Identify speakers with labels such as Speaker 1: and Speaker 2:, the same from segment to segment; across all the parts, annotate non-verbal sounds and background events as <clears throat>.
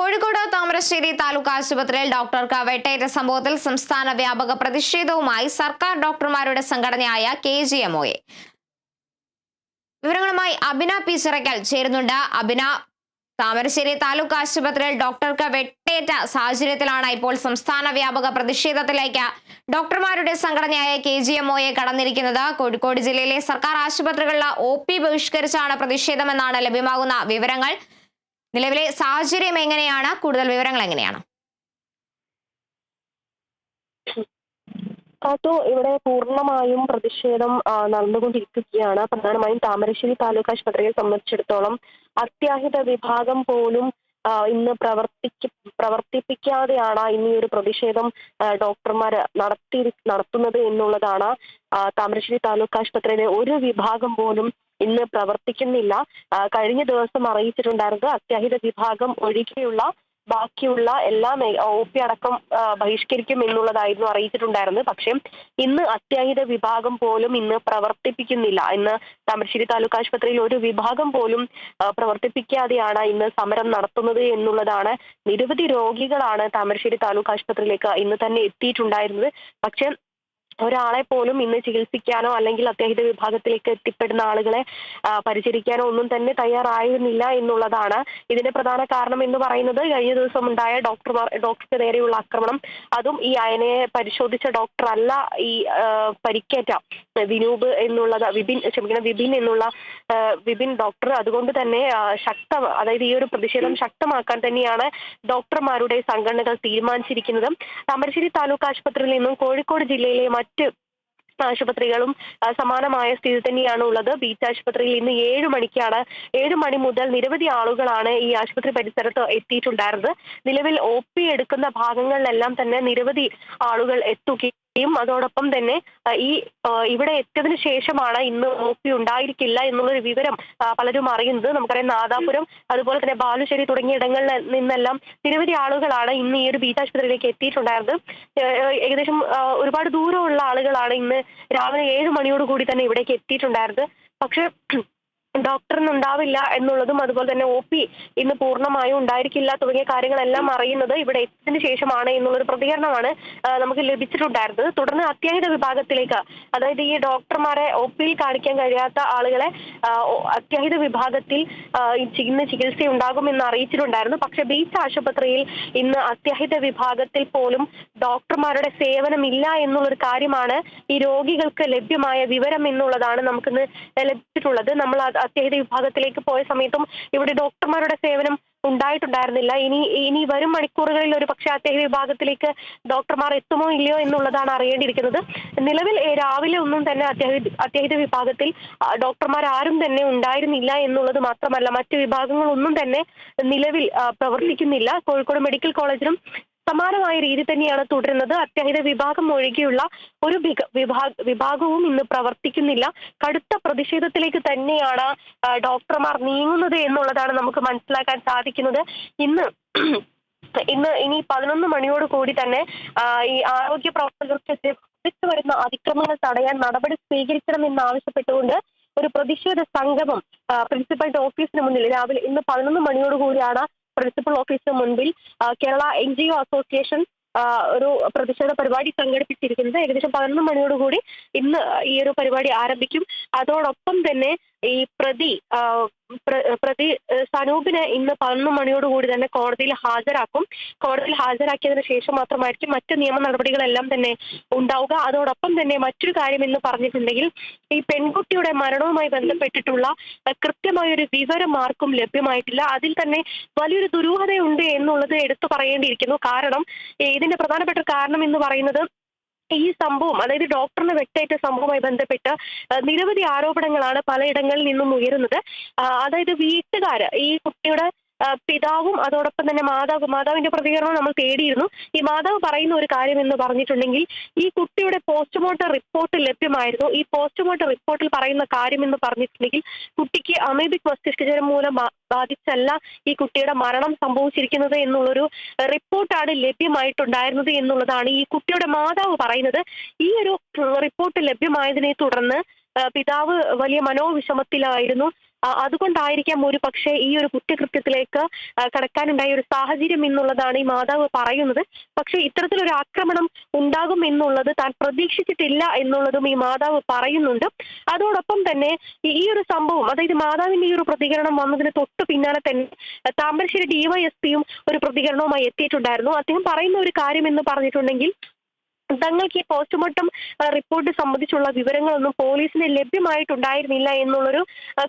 Speaker 1: കോഴിക്കോട് താമരശ്ശേരി താലൂക്ക് ആശുപത്രിയിൽ ഡോക്ടർക്ക് വെട്ടേറ്റ സംഭവത്തിൽ സംസ്ഥാന വ്യാപക പ്രതിഷേധവുമായി സർക്കാർ ഡോക്ടർമാരുടെ സംഘടനയായ കെ ജി എംഒയെ വിവരങ്ങളുമായി അബിന പി ചിറക്കൽ ചേരുന്നുണ്ട്. അബിന താമരശ്ശേരി താലൂക്ക് ആശുപത്രിയിൽ ഡോക്ടർക്ക് വെട്ടേറ്റ സാഹചര്യത്തിലാണ് ഇപ്പോൾ സംസ്ഥാന വ്യാപക പ്രതിഷേധത്തിലേക്ക് ഡോക്ടർമാരുടെ സംഘടനയായ കെ ജി എംഒയെ കടന്നിരിക്കുന്നത്. കോഴിക്കോട് ജില്ലയിലെ സർക്കാർ ആശുപത്രികളിലെ ഒ പി ബഹിഷ്കരിച്ചാണ് പ്രതിഷേധമെന്നാണ് ലഭ്യമാകുന്ന വിവരങ്ങൾ. നിലവിലെ സാഹചര്യം എങ്ങനെയാണ്? കൂടുതൽ വിവരങ്ങൾ എങ്ങനെയാണ്?
Speaker 2: കാത്തു ഇവിടെ പൂർണമായും പ്രതിഷേധം നടന്നുകൊണ്ടിരിക്കുകയാണ്. പ്രധാനമായും താമരശ്ശേരി താലൂക്ക് ആശുപത്രിയെ സംബന്ധിച്ചിടത്തോളം അത്യാഹിത വിഭാഗം പോലും ഇന്ന് പ്രവർത്തിക്ക് പ്രവർത്തിപ്പിക്കാതെയാണ് ഇന്ന് ഒരു പ്രതിഷേധം ഡോക്ടർമാർ നടത്തി നടത്തുന്നത് എന്നുള്ളതാണ് താമരശ്ശേരി താലൂക്ക് ആശുപത്രിയിലെ ഒരു വിഭാഗം പോലും ഇന്ന് പ്രവർത്തിക്കുന്നില്ല. കഴിഞ്ഞ ദിവസം അറിയിച്ചിട്ടുണ്ടായിരുന്നത് അത്യാഹിത വിഭാഗം ഒഴികെയുള്ള ബാക്കിയുള്ള എല്ലാ ഒ പി അടക്കം ബഹിഷ്കരിക്കും എന്നുള്ളതായിരുന്നു അറിയിച്ചിട്ടുണ്ടായിരുന്നത്. പക്ഷേ ഇന്ന് അത്യാഹിത വിഭാഗം പോലും ഇന്ന് പ്രവർത്തിപ്പിക്കുന്നില്ല. ഇന്ന് താമരശ്ശേരി താലൂക്ക് ആശുപത്രിയിൽ ഒരു വിഭാഗം പോലും പ്രവർത്തിപ്പിക്കാതെയാണ് ഇന്ന് സമരം നടത്തുന്നത് എന്നുള്ളതാണ് നിരവധി രോഗികളാണ് താമരശ്ശേരി താലൂക്ക് ആശുപത്രിയിലേക്ക് ഇന്ന് തന്നെ എത്തിയിട്ടുണ്ടായിരുന്നത്. പക്ഷേ ഒരാളെ പോലും ഇന്ന് ചികിത്സിക്കാനോ അല്ലെങ്കിൽ അത്യാഹിത വിഭാഗത്തിലേക്ക് എത്തിപ്പെടുന്ന ആളുകളെ പരിചരിക്കാനോ ഒന്നും തന്നെ തയ്യാറായിരുന്നില്ല എന്നുള്ളതാണ് ഇതിന്റെ പ്രധാന കാരണം എന്ന് പറയുന്നത്. കഴിഞ്ഞ ദിവസം ഉണ്ടായ ഡോക്ടർമാർ ഡോക്ടർക്ക് നേരെയുള്ള ആക്രമണം. അതും ഈ അയനയെ പരിശോധിച്ച ഡോക്ടർ അല്ല ഈ പരിക്കേറ്റ വിനൂപ് എന്നുള്ളത് വിപിൻ ക്ഷമിക്കണം വിപിൻ എന്നുള്ള വിപിൻ ഡോക്ടർ. അതുകൊണ്ട് തന്നെ ശക്ത അതായത് ഈ ഒരു പ്രതിഷേധം ശക്തമാക്കാൻ തന്നെയാണ് ഡോക്ടർമാരുടെ സംഘടനകൾ തീരുമാനിച്ചിരിക്കുന്നത്. താമരശ്ശേരി താലൂക്ക് ആശുപത്രിയിൽ നിന്നും കോഴിക്കോട് ജില്ലയിലെ മറ്റ് ആശുപത്രികളും ആ, സമാനമായ സ്ഥിതി തന്നെയാണ് ഉള്ളത്. ബീച്ച് ആശുപത്രിയിൽ ഇന്ന് ഏഴ് മണിക്കാണ് ഏഴ് മണി മുതൽ നിരവധി ആളുകളാണ് ഈ ആശുപത്രി പരിസരത്ത് എത്തിയിട്ടുണ്ടായിരുന്നത്. നിലവിൽ ഒ എടുക്കുന്ന ഭാഗങ്ങളിലെല്ലാം തന്നെ നിരവധി ആളുകൾ എത്തുകയും അതോടൊപ്പം തന്നെ ഈ ഇവിടെ എത്തിയതിനു ശേഷമാണ് ഇന്ന് ഒ ഉണ്ടായിരിക്കില്ല എന്നുള്ളൊരു വിവരം പലരും അറിയുന്നത്. നമുക്കറിയാം നാദാപുരം അതുപോലെ തന്നെ ബാലുശ്ശേരി തുടങ്ങിയ ഇടങ്ങളിൽ നിന്നെല്ലാം നിരവധി ആളുകളാണ് ഇന്ന് ഈ ഒരു ബീച്ച് ആശുപത്രിയിലേക്ക് എത്തിയിട്ടുണ്ടായിരുന്നത് ഏകദേശം ഒരുപാട് ദൂരമുള്ള ആളുകളാണ് ഇന്ന് രാവിലെ ഏഴ് മണിയോട് കൂടി തന്നെ ഇവിടേക്ക് എത്തിയിട്ടുണ്ടായിരുന്നത്. പക്ഷെ ഡോക്ടറിന് ഉണ്ടാവില്ല എന്നുള്ളതും അതുപോലെ തന്നെ ഒ പി ഇന്ന് പൂർണമായും ഉണ്ടായിരിക്കില്ല തുടങ്ങിയ കാര്യങ്ങളെല്ലാം അറിയുന്നത് ഇവിടെ എത്തിയതിനു ശേഷമാണ് എന്നുള്ളൊരു പ്രതികരണമാണ് നമുക്ക് ലഭിച്ചിട്ടുണ്ടായിരുന്നത്. തുടർന്ന് അത്യാഹിത വിഭാഗത്തിലേക്ക് അതായത് ഈ ഡോക്ടർമാരെ ഒ പിയിൽ കാണിക്കാൻ കഴിയാത്ത ആളുകളെ അത്യാഹിത വിഭാഗത്തിൽ ഇന്ന് ചികിത്സ ഉണ്ടാകുമെന്ന് അറിയിച്ചിട്ടുണ്ടായിരുന്നു. പക്ഷെ ബീച്ച് ആശുപത്രിയിൽ ഇന്ന് അത്യാഹിത വിഭാഗത്തിൽ പോലും ഡോക്ടർമാരുടെ സേവനമില്ല എന്നുള്ളൊരു കാര്യമാണ് ഈ രോഗികൾക്ക് ലഭ്യമായ വിവരം എന്നുള്ളതാണ് നമുക്കിന്ന് ലഭിച്ചിട്ടുള്ളത്. നമ്മൾ അത്യാഹിത വിഭാഗത്തിലേക്ക് പോയ സമയത്തും ഇവിടെ ഡോക്ടർമാരുടെ സേവനം ഉണ്ടായിട്ടുണ്ടായിരുന്നില്ല. ഇനി ഇനി വരും മണിക്കൂറുകളിൽ ഒരു പക്ഷേ അത്യാഹിത വിഭാഗത്തിലേക്ക് ഡോക്ടർമാർ എത്തുമോ ഇല്ലയോ എന്നുള്ളതാണ് അറിയേണ്ടിയിരിക്കുന്നത്. നിലവിൽ രാവിലെ ഒന്നും തന്നെ അത്യാഹിത അത്യാഹിത വിഭാഗത്തിൽ ഡോക്ടർമാർ ആരും തന്നെ ഉണ്ടായിരുന്നില്ല എന്നുള്ളത് മാത്രമല്ല മറ്റു വിഭാഗങ്ങളൊന്നും തന്നെ നിലവിൽ പ്രവർത്തിക്കുന്നില്ല. കോഴിക്കോട് മെഡിക്കൽ കോളേജിലും സമാനമായ രീതി തന്നെയാണ് തുടരുന്നത്. അത്യാഹിത വിഭാഗം ഒഴികെയുള്ള ഒരു വിഭാഗ വിഭാഗവും ഇന്ന് പ്രവർത്തിക്കുന്നില്ല. കടുത്ത പ്രതിഷേധത്തിലേക്ക് തന്നെയാണ് ഡോക്ടർമാർ നീങ്ങുന്നത് എന്നുള്ളതാണ് നമുക്ക് മനസ്സിലാക്കാൻ സാധിക്കുന്നത്. ഇന്ന് <clears throat> ഇന്ന് ഇനി പതിനൊന്ന് മണിയോട് കൂടി തന്നെ ഈ ആരോഗ്യ പ്രവർത്തകർക്കെതിരെ വരുന്ന അതിക്രമങ്ങൾ തടയാൻ നടപടി സ്വീകരിക്കണമെന്ന് ആവശ്യപ്പെട്ടുകൊണ്ട് ഒരു പ്രതിഷേധ സംഗമം പ്രിൻസിപ്പൽ ഓഫീസിന് മുന്നിൽ രാവിലെ ഇന്ന് പതിനൊന്ന് മണിയോട് കൂടിയാണ് പ്രിൻസിപ്പൽ ഓഫീസിന് മുൻപിൽ Kerala N G O association ഒരു പ്രതിഷേധ പരിപാടി സംഘടിപ്പിച്ചിരിക്കുന്നത് ഏകദേശം പതിനൊന്ന് മണിയോടുകൂടി ഇന്ന് ഈ ഒരു പരിപാടി ആരംഭിക്കും. അതോടൊപ്പം തന്നെ ഈ പ്രതി പ്രതി സനൂപിനെ ഇന്ന് പതിനൊന്ന് മണിയോടുകൂടി തന്നെ കോടതിയിൽ ഹാജരാക്കും. കോടതിയിൽ ഹാജരാക്കിയതിനു ശേഷം മാത്രമായിരിക്കും മറ്റ് നിയമ നടപടികളെല്ലാം തന്നെ ഉണ്ടാവുക. അതോടൊപ്പം തന്നെ മറ്റൊരു കാര്യം എന്ന് പറഞ്ഞിട്ടുണ്ടെങ്കിൽ ഈ പെൺകുട്ടിയുടെ മരണവുമായി ബന്ധപ്പെട്ടിട്ടുള്ള കൃത്യമായൊരു വിവരം ആർക്കും ലഭ്യമായിട്ടില്ല. അതിൽ തന്നെ വലിയൊരു ദുരൂഹതയുണ്ട് എന്നുള്ളത് എടുത്തു പറയേണ്ടിയിരിക്കുന്നു. കാരണം ഇതിന്റെ പ്രധാനപ്പെട്ട കാരണം എന്ന് പറയുന്നത് ഈ സംഭവം അതായത് ഡോക്ടറിന് വെട്ടേറ്റ സംഭവവുമായി ബന്ധപ്പെട്ട് നിരവധി ആരോപണങ്ങളാണ് പലയിടങ്ങളിൽ നിന്നും ഉയരുന്നത്. അതായത് വീട്ടുകാര് ഈ കുട്ടിയുടെ പിതാവും അതോടൊപ്പം തന്നെ മാതാവ് മാതാവിന്റെ പ്രതികരണം നമ്മൾ തേടിയിരുന്നു. ഈ മാതാവ് പറയുന്ന ഒരു കാര്യം എന്ന് പറഞ്ഞിട്ടുണ്ടെങ്കിൽ ഈ കുട്ടിയുടെ പോസ്റ്റ്മോർട്ടം റിപ്പോർട്ട് ലഭ്യമായിരുന്നു. ഈ പോസ്റ്റ്മോർട്ടം റിപ്പോർട്ടിൽ പറയുന്ന കാര്യം എന്ന് പറഞ്ഞിട്ടുണ്ടെങ്കിൽ കുട്ടിക്ക് അമേബിക് മസ്തിഷ്കജ്വരം മൂലം ബാധിച്ചല്ല ഈ കുട്ടിയുടെ മരണം സംഭവിച്ചിരിക്കുന്നത് എന്നുള്ളൊരു റിപ്പോർട്ടാണ് ലഭ്യമായിട്ടുണ്ടായിരുന്നത് എന്നുള്ളതാണ് ഈ കുട്ടിയുടെ മാതാവ് പറയുന്നത്. ഈ ഒരു റിപ്പോർട്ട് ലഭ്യമായതിനെ തുടർന്ന് പിതാവ് വലിയ മനോവിഷമത്തിലായിരുന്നു. അതുകൊണ്ടായിരിക്കാം ഒരു പക്ഷേ ഈ ഒരു കുറ്റകൃത്യത്തിലേക്ക് കടക്കാനുണ്ടായ ഒരു സാഹചര്യം എന്നുള്ളതാണ് ഈ മാതാവ് പറയുന്നത്. പക്ഷേ ഇത്തരത്തിലൊരു ആക്രമണം ഉണ്ടാകും എന്നുള്ളത് താൻ പ്രതീക്ഷിച്ചിട്ടില്ല എന്നുള്ളതും ഈ മാതാവ് പറയുന്നുണ്ട്. അതോടൊപ്പം തന്നെ ഈ ഒരു സംഭവം അതായത് മാതാവിന്റെ ഈ ഒരു പ്രതികരണം വന്നതിന് തൊട്ട് പിന്നാലെ തന്നെ താമരശ്ശേരി ഡിവൈഎസ്പിയും ഒരു പ്രതികരണവുമായി എത്തിയിട്ടുണ്ടായിരുന്നു. അദ്ദേഹം പറയുന്ന ഒരു കാര്യം എന്ന് പറഞ്ഞിട്ടുണ്ടെങ്കിൽ തങ്ങൾക്ക് ഈ പോസ്റ്റ്മോർട്ടം റിപ്പോർട്ട് സംബന്ധിച്ചുള്ള വിവരങ്ങളൊന്നും പോലീസിന് ലഭ്യമായിട്ടുണ്ടായിരുന്നില്ല എന്നുള്ളൊരു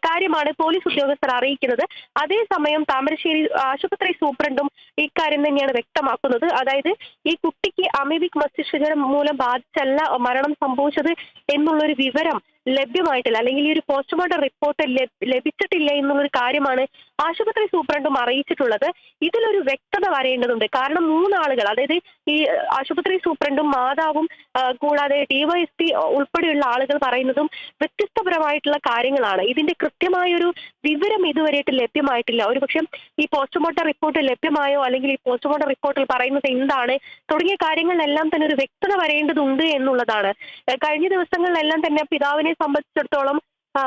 Speaker 2: കാര്യമാണ് പോലീസ് ഉദ്യോഗസ്ഥർ അറിയിക്കുന്നത്. അതേസമയം താമരശ്ശേരി ആശുപത്രി സൂപ്രണ്ടും ഇക്കാര്യം തന്നെയാണ് വ്യക്തമാക്കുന്നത്. അതായത് ഈ കുട്ടിക്ക് അമീബിക് മസ്തിഷ്കജ്വരം മൂലം ബാധിച്ചല്ല മരണം സംഭവിച്ചത് എന്നുള്ളൊരു വിവരം ലഭ്യമായിട്ടില്ല. അല്ലെങ്കിൽ ഈ ഒരു പോസ്റ്റ്മോർട്ടം റിപ്പോർട്ട് ലഭ്- ലഭിച്ചിട്ടില്ല എന്നുള്ളൊരു കാര്യമാണ് ആശുപത്രി സൂപ്രണ്ടും അറിയിച്ചിട്ടുള്ളത്. ഇതിലൊരു വ്യക്തത വരേണ്ടതുണ്ട്. കാരണം മൂന്നാളുകൾ അതായത് ഈ ആശുപത്രി സൂപ്രണ്ടും മാതാവും കൂടാതെ ഡിവൈഎസ്പി ഉൾപ്പെടെയുള്ള ആളുകൾ പറയുന്നതും വ്യത്യസ്തപരമായിട്ടുള്ള കാര്യങ്ങളാണ്. ഇതിന്റെ കൃത്യമായൊരു വിവരം ഇതുവരെയായിട്ട് ലഭ്യമായിട്ടില്ല. ഒരുപക്ഷെ ഈ പോസ്റ്റ്മോർട്ടം റിപ്പോർട്ട് ലഭ്യമായോ അല്ലെങ്കിൽ ഈ പോസ്റ്റ്മോർട്ടം റിപ്പോർട്ടിൽ പറയുന്നത് എന്താണ് തുടങ്ങിയ കാര്യങ്ങളിലെല്ലാം തന്നെ ഒരു വ്യക്തത വരേണ്ടതുണ്ട് എന്നുള്ളതാണ്. കഴിഞ്ഞ ദിവസങ്ങളിലെല്ലാം തന്നെ പിതാവിനെ സംബന്ധിച്ചിടത്തോളം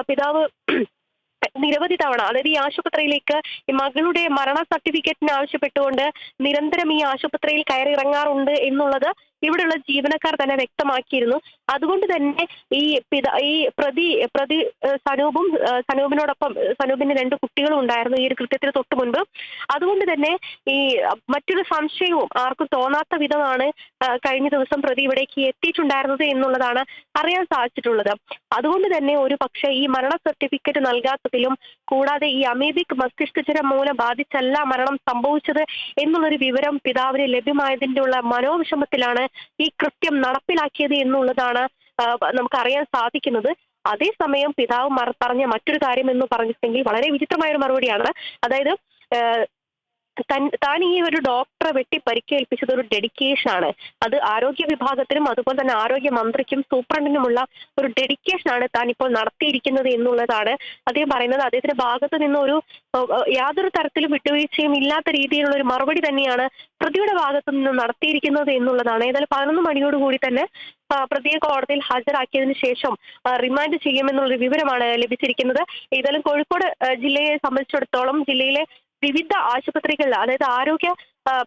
Speaker 2: പിതാവ് നിരവധി തവണ അതായത് ഈ ആശുപത്രിയിലേക്ക് മകളുടെ മരണ സർട്ടിഫിക്കറ്റിന് ആവശ്യപ്പെട്ടുകൊണ്ട് നിരന്തരം ഈ ആശുപത്രിയിൽ കയറി ഇറങ്ങാറുണ്ട് എന്നുള്ളത് ഇവിടെയുള്ള ജീവനക്കാർ തന്നെ വ്യക്തമാക്കിയിരുന്നു. അതുകൊണ്ട് തന്നെ ഈ ഈ പ്രതി പ്രതി സനൂപും സനൂപിനോടൊപ്പം സനൂപിന്റെ രണ്ട് കുട്ടികളും ഉണ്ടായിരുന്നു ഈ ഒരു കൃത്യത്തിന് തൊട്ട് മുൻപ്. അതുകൊണ്ട് തന്നെ ഈ മറ്റൊരു സംശയവും ആർക്കും തോന്നാത്ത വിധമാണ് കഴിഞ്ഞ ദിവസം പ്രതി ഇവിടേക്ക് എത്തിയിട്ടുണ്ടായിരുന്നത് എന്നുള്ളതാണ് അറിയാൻ സാധിച്ചിട്ടുള്ളത്. അതുകൊണ്ട് തന്നെ ഒരു പക്ഷേ ഈ മരണ സർട്ടിഫിക്കറ്റ് നൽകാത്തതിലും കൂടാതെ ഈ അമീബിക് മസ്തിഷ്കജ്വരം മൂലം ബാധിച്ചല്ല മരണം സംഭവിച്ചത് എന്നുള്ളൊരു വിവരം പിതാവിന് ലഭ്യമായതിന്റെ ഉള്ള മനോവിഷമത്തിലാണ് ഈ കൃത്യം നടപ്പിലാക്കിയത് എന്നുള്ളതാണ് നമുക്ക് അറിയാൻ സാധിക്കുന്നത്. അതേസമയം പിതാവ് പറഞ്ഞ മറ്റൊരു കാര്യം എന്ന് പറഞ്ഞിട്ടുണ്ടെങ്കിൽ വളരെ വിചിത്രമായ ഒരു മറുപടിയാണ്. അതായത് തൻ- ഈ ഒരു ഡോക്ടറെ വെട്ടി പരിക്കേൽപ്പിച്ചത് ഒരു ഡെഡിക്കേഷൻ ആണ് അത് ആരോഗ്യ വിഭാഗത്തിനും അതുപോലെ തന്നെ ആരോഗ്യ മന്ത്രിക്കും സൂപ്രണ്ടിനുമുള്ള ഒരു ഡെഡിക്കേഷൻ ആണ് താൻ ഇപ്പോൾ നടത്തിയിരിക്കുന്നത് എന്നുള്ളതാണ് അദ്ദേഹം പറയുന്നത്. അദ്ദേഹത്തിന്റെ ഭാഗത്ത് നിന്ന് ഒരു യാതൊരു തരത്തിലും വിട്ടുവീഴ്ചയും ഇല്ലാത്ത രീതിയിലുള്ള ഒരു മറുപടി തന്നെയാണ് പ്രതിയുടെ ഭാഗത്തു നിന്ന് നടത്തിയിരിക്കുന്നത് എന്നുള്ളതാണ്. ഏതായാലും പതിനൊന്ന് മണിയോടുകൂടി തന്നെ പ്രതിയെ കോടതിയിൽ ഹാജരാക്കിയതിന് ശേഷം റിമാൻഡ് ചെയ്യുമെന്നുള്ളൊരു വിവരമാണ് ലഭിച്ചിരിക്കുന്നത്. ഏതായാലും കോഴിക്കോട് ജില്ലയെ സംബന്ധിച്ചിടത്തോളം ജില്ലയിലെ വിവിധ ആശുപത്രികളിൽ അതായത് ആരോഗ്യ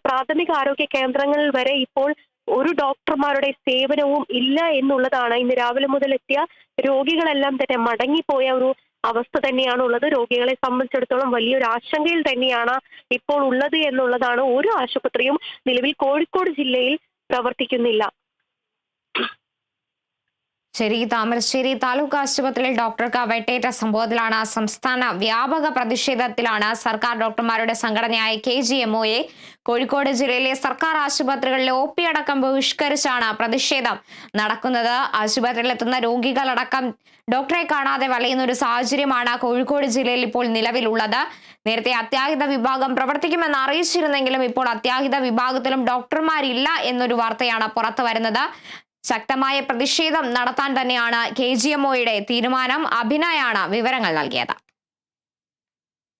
Speaker 2: പ്രാഥമിക ആരോഗ്യ കേന്ദ്രങ്ങളിൽ വരെ ഇപ്പോൾ ഒരു ഡോക്ടർമാരുടെ സേവനവും ഇല്ല എന്നുള്ളതാണ്. ഇന്ന് രാവിലെ മുതൽ എത്തിയ രോഗികളെല്ലാം തന്നെ മടങ്ങിപ്പോയ ഒരു അവസ്ഥ തന്നെയാണ് ഉള്ളത് രോഗികളെ സംബന്ധിച്ചിടത്തോളം വലിയൊരു ആശങ്കയിൽ തന്നെയാണ് ഇപ്പോൾ ഉള്ളത് എന്നുള്ളതാണ് ഒരു ആശുപത്രിയും നിലവിൽ കോഴിക്കോട് ജില്ലയിൽ പ്രവർത്തിക്കുന്നില്ല.
Speaker 1: ശരി താമരശ്ശേരി താലൂക്ക് ആശുപത്രിയിൽ ഡോക്ടർക്ക് വെട്ടേറ്റ സംഭവത്തിലാണ് സംസ്ഥാന വ്യാപക പ്രതിഷേധത്തിലാണ് സർക്കാർ ഡോക്ടർമാരുടെ സംഘടനയായ കെ ജി കോഴിക്കോട് ജില്ലയിലെ സർക്കാർ ആശുപത്രികളിലെ ഒ പി അടക്കം ബഹിഷ്കരിച്ചാണ് പ്രതിഷേധം നടക്കുന്നത്. ആശുപത്രിയിലെത്തുന്ന രോഗികളടക്കം ഡോക്ടറെ കാണാതെ വലയുന്ന ഒരു സാഹചര്യമാണ് കോഴിക്കോട് ജില്ലയിൽ ഇപ്പോൾ നിലവിലുള്ളത്. നേരത്തെ അത്യാഹിത വിഭാഗം പ്രവർത്തിക്കുമെന്ന് അറിയിച്ചിരുന്നെങ്കിലും ഇപ്പോൾ അത്യാഹിത വിഭാഗത്തിലും ഡോക്ടർമാരില്ല എന്നൊരു വാർത്തയാണ് പുറത്തു വരുന്നത് ശക്തമായ പ്രതിഷേധം നടത്താൻ തന്നെയാണ് കെ ജി എം തീരുമാനം. അഭിനയാണ് വിവരങ്ങൾ നൽകിയത്.